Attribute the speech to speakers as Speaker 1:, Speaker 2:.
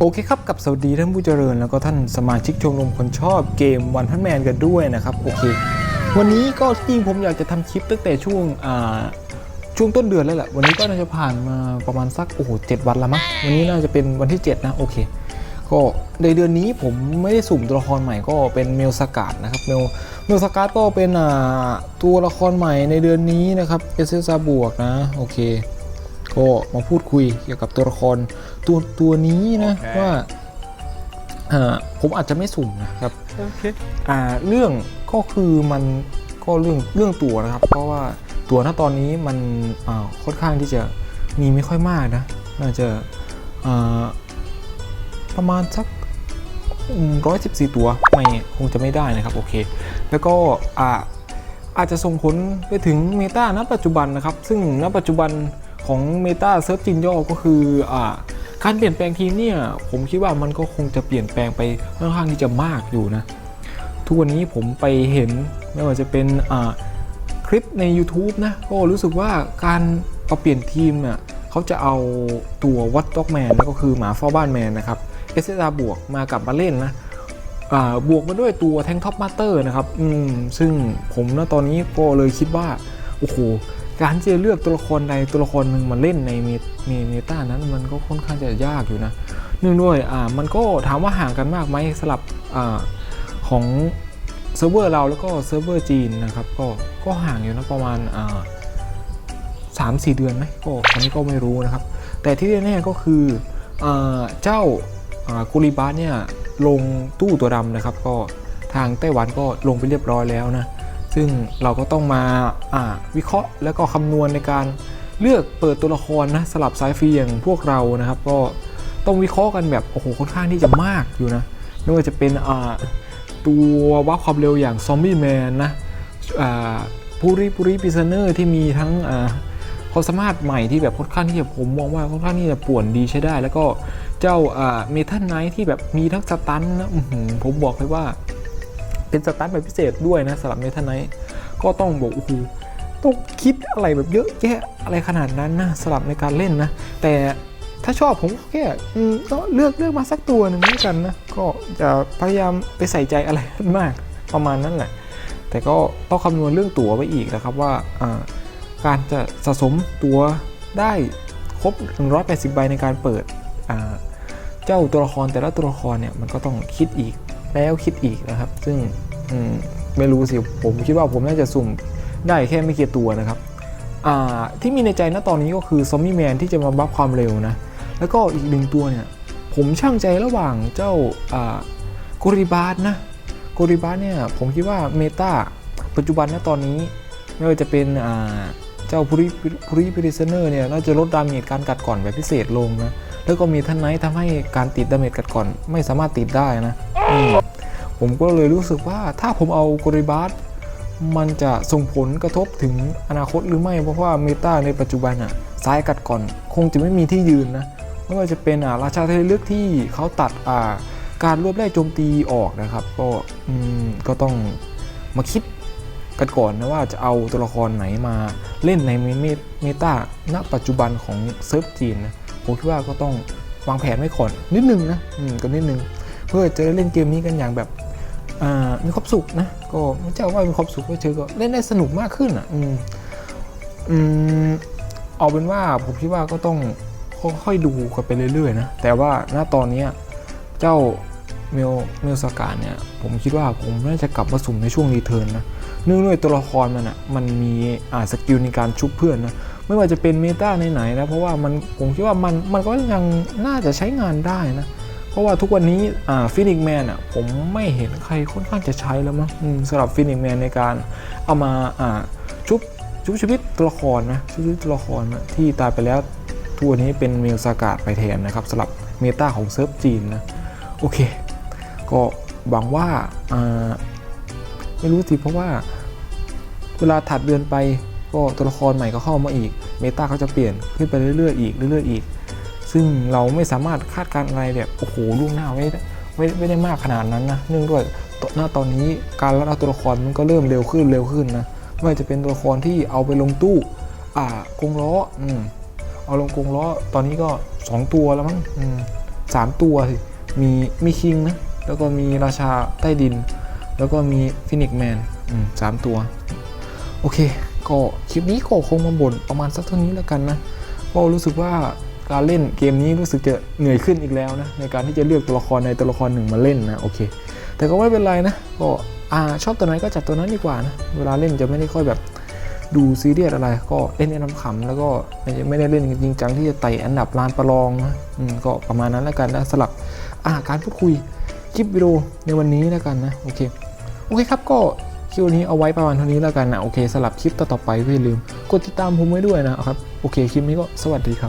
Speaker 1: โอเคครับกับสวัสดีท่านผู้เจริญ แล้วก็ท่านสมาชิกชมรมคนชอบเกมวันพันแมนกันด้วยนะครับโอเค วันนี้ก็จริงผมอยากจะทำคลิปตั้งแต่ช่วงอ่าช่วงต้นเดือนแล้วแหละวันนี้ก็น่าจะผ่านมาประมาณสักโอ้โหเจ็ดวันล้วมั้งวันนี้น่าจะเป็นวันที่ 7 นะโอเค ก็ในเดือนนี้ผมไม่ได้สุ่มตัวละครใหม่ก็เป็นเมลสกาดนะครับเมลเมลสกาดก็เป็นอ่าตัวละครใหม่ในเดือนนี้นะครับเอสเซบวกนะโอเคก็มาพูดคุยเกี่ยวกับตัวละคร ตัวตัวนี้นะ
Speaker 2: โอเค
Speaker 1: ว่าอ่าผมอาจจะไม่สุ่มนะครับ
Speaker 2: โอเค
Speaker 1: อ่าเรื่องก็คือมันก็เรื่องเรื่องตัวนะครับ เพราะว่าตัวณตอนนี้มันอ่าค่อนข้างที่จะมีไม่ค่อยมากนะ น่าจะอ่าประมาณสักร้อยสิบสี่ตัวไม่คงจะไม่ได้นะครับโอเค แล้วก็อ่าอาจจะส่งผลไปถึงเมตาณปัจจุบันนะครับ ซึ่งณปัจจุบันของเมตาเซิร์ฟจินย่อก็คืออ่า การเปลี่ยนแปลงทีมเนี่ยผมคิดว่ามันก็คงจะเปลี่ยนแปลงไปค่อนข้างที่จะมากอยู่นะ ทุกวันนี้ผมไปเห็นไม่ว่าจะเป็นคลิปใน YouTube นะก็รู้สึกว่าการเอาเปลี่ยนทีมน่ะเขาจะเอาตัววัตด็อกแมนก็คือหมาเฝ้าบ้านแมนนะครับเอสเบวกมากลับมาเล่นนะบวกมาด้วยตัวแทงท็อปมาสเตอร์นะครับ อืม ซึ่งผมนะตอนนี้ก็เลยคิดว่า โอ้โห การที่จะเลือกตัวละครใดตัวละครหนึ่งมาเล่นในเมเมตานั้นมันก็ค่อนข้างจะยากอยู่นะเนื่องด้วยอ่ามันก็ถามว่าห่างกันมากไหมสลับอ่าของเซิร์ฟเวอร์เราแล้วก็เซิร์ฟเวอร์จีนนะครับก็ก็ห่างอยู่นะประมาณอ่าสามสี่เดือนไหมก็อันนี้ก็ไม่รู้นะครับ แต่ที่แน่ๆก็คืออ่าเจ้าอ่ากุลิบาสเนี่ยลงตู้ตัวดำนะครับ ก็ทางไต้หวันก็ลงไปเรียบร้อยแล้วนะ ซึ่งเราก็ต้องมาอ่าวิเคราะห์แล้วก็คำนวณในการเลือกเปิดตัวละครนะสลับสายฟรีอย่างพวกเรานะครับ ก็ต้องวิเคราะห์กันแบบโอ้โหค่อนข้างที่จะมากอยู่นะไม่ว่าจะเป็นอ่าตัววับความเร็วอย่างซอมบี้แมนนะอ่าปูริปูริปิซเนอร์ที่มีทั้งความสามารถใหม่ที่แบบค่อนข้างที่จะผมมองว่าค่อนข้างที่จะป่วนดีใช้ได้ แล้วก็เจ้าเมทัลไนท์ที่แบบมีทั้งสตันนะผมบอกเลยว่า เป็นสตาร์ทแบบพิเศษด้วยนะสำหรับเมทไนท์ก็ต้องบอกโอ้โหต้องคิดอะไรแบบเยอะแยะอะไรขนาดนั้นนะสำหรับในการเล่นนะ แต่ถ้าชอบผมก็แค่ก็เลือกเลือกมาสักตัวหนึ่งแล้วกันนะ ก็จะพยายามไปใส่ใจอะไรมากประมาณนั้นแหละ แต่ก็ต้องคำนวณเรื่องตั๋วไว้อีกนะครับว่าการจะสะสมตั๋วได้ครบ 180 ใบในการเปิดเจ้าตัวละครแต่ละตัวละครเนี่ยมันก็ต้องคิดอีก แล้วคิดอีกนะครับ ซึ่งมไม่รู้สิผมคิดว่าผมน่าจะสุ่มได้แค่ไม่กี่ตัวนะครับที่มีในใจณตอนนี้ก็คือซอมบี้แมนที่จะมาบัฟความเร็วนะ แล้วก็อีกหนึ่งตัวเนี่ย ผมช่างใจระหว่างเจ้าอ่าโกริบาสนะโกริบาสเนี่ย ผมคิดว่าเมตาปัจจุบันณตอนนี้ไม่ว่าจะเป็นเจ้าพูริพริพิริเซเนอร์เนี่ย น่าจะลดดาเมจการกัดก่อนแบบพิเศษลงนะ แล้วก็มีท่านไนท์ทำให้การติดดาเมจกัดก่อนไม่สามารถติดได้นะ ผมก็เลยรู้สึกว่าถ้าผมเอากริบาสมันจะส่งผลกระทบถึงอนาคตหรือไม่ เพราะว่าเมตาในปัจจุบันอะซ้ายกัดก่อน คงจะไม่มีที่ยืนนะไม่ว่าจะเป็นอ่าราชาทเลลึกที่เขาตัดอ่าการรวบไล่โจมตีออกนะครับ ก็อืมก็ต้องมาคิดกันก่อนนะว่าจะเอาตัวละครไหนมาเล่นในเมเมเมตาณปัจจุบันของเซิร์ฟจีนนะผมคิดว่าก็ต้องวางแผนไว้ก่อนนิดนึงนะอืมก็นิดนึง เพื่อจะได้เล่นเกมนี้กันอย่างแบบมีความสุขนะก็ไม่ใช่ว่ามีความสุขก็เฉยๆก็เล่นได้สนุกมากขึ้นอะอืมอืมเอาเป็นว่าผมคิดว่าก็ต้องค่อยๆดูกันไปเรื่อยๆนะแต่ว่าณตอนนี้เจ้าเมลเมลสกาเนี่ยผมคิดว่าผมน่าจะกลับมาสุ่มในช่วงรีเทิร์นนะเนื่องด้วยตัวละครมันอะมันมีอ่าสกิลในการชุบเพื่อนนะไม่ว่าจะเป็นเมตาไหนๆนะเพราะว่ามันผมคิดว่ามันมันก็ยังน่าจะใช้งานได้นะ เพราะว่าทุกวันนี้ฟินิกแมนอะผมไม่เห็นใครค่อนข้างจะใช้แล้วมั้งสำหรับฟินิกแมนในการเอามาชุบชุบชีวิตตัวละครนะชุบชีวิตตัวละครนะที่ตายไปแล้วทัวนี้เป็นเมลซากาดไปแทนนะครับสำหรับเมตาของเซิร์ฟจีนนะโอเค ก็หวังว่าไม่รู้สิเพราะว่าเวลาถัดเดือนไปก็ตัวละครใหม่ก็เข้ามาอีก เมตาเขาจะเปลี่ยนขึ้นไปเรื่อยๆอีกเรื่อยๆอีก ซึ่งเราไม่สามารถคาดการณ์อะไรแบบโอ้โหล่วงหน้าไว้ไม่ไม่ได้มากขนาดนั้นนะเนื่องด้วยตหน้าตอนนี้การรับเอาตัวละครมันก็เริ่มเร็วขึ้นเร็วขึ้นนะไม่ว่าจะเป็นตัวละครที่เอาไปลงตู้ อ่ากงล้ออืมเอาลงกงล้อตอนนี้ก็ 2 ตัวแล้วมั้งอืมสามตัวสิมีมีคิงนะแล้วก็มีราชาใต้ดิน แล้วก็มีฟินิกแมนสามตัว โอเค ก็คลิปนี้ก็คงมาบ่นประมาณสักเท่านี้แล้วกันนะก็รู้สึกว่า การเล่นเกมนี้รู้สึกจะเหนื่อยขึ้นอีกแล้วนะในการที่จะเลือกตัวละครในตัวละครหนึ่งมาเล่นนะโอเค แต่ก็ไม่เป็นไรนะก็อ่าชอบตัวไหนก็จัดตัวนั้นดีกว่านะเวลาเล่นจะไม่ได้ค่อยแบบดูซีเรียสอะไร ก็เล่นในน้ำขำแล้วก็ไม่ได้เล่นจริงจังที่จะไต่อันดับลานประลองนะอืมก็ประมาณนั้นแล้วกันนะสลับอ่าการพูดคุยคลิปวิดีโอในวันนี้แล้วกันนะโอเคโอเคครับก็คลิปนี้เอาไว้ประมาณเท่านี้แล้วกันนะโอเคสลับคลิปต่อๆไปก็อย่าลืม กดติดตามผมไว้ด้วยนะครับ โอเคคลิปนี้ก็สวัสดีครับ